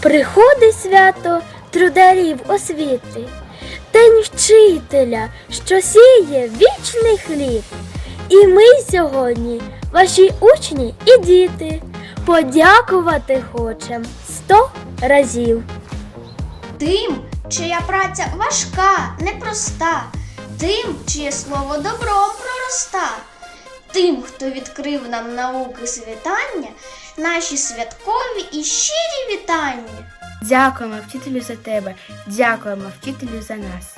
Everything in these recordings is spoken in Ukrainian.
Приходить свято трударів освіти, День вчителя, що сіє вічний хліб. І ми сьогодні, ваші учні і діти, подякувати хочем сто разів. Тим, чия праця важка, непроста, тим, чиє слово добром пророста, тим, хто відкрив нам науки світання, наші святкові і щирі вітання. Дякуємо вчителю за тебе, дякуємо вчителю за нас.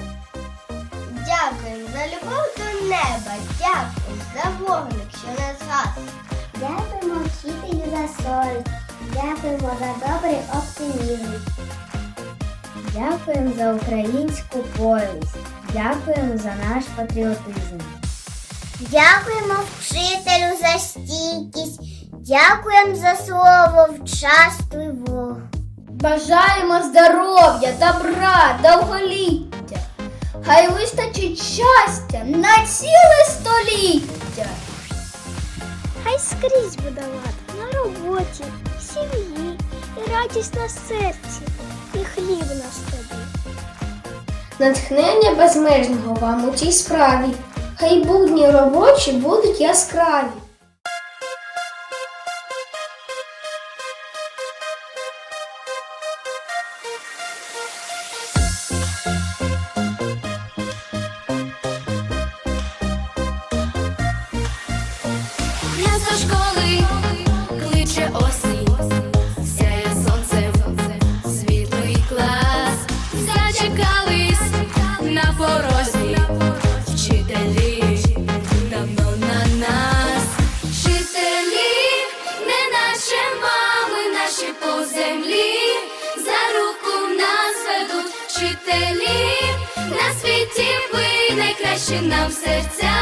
Дякуємо за любов до неба, дякуємо за вогник, що не згас. Дякуємо вчителю за совість, дякуємо за добрий оптимізм. Дякуємо за українську повість, дякуємо за наш патріотизм. Дякуємо вчителю за стійкість, дякуємо за слово вчаствиво. Бажаємо здоров'я, добра, довголіття. Хай вистачить щастя на ціле століття. Хай скрізь буде лад на роботі, в сім'ї, і радість на серці, і хліб на столі. Натхнення безмежного вам у цій справі. Хай будні робочі будуть яскраві. Нас вчителі, на світі ви найкращі нам серця.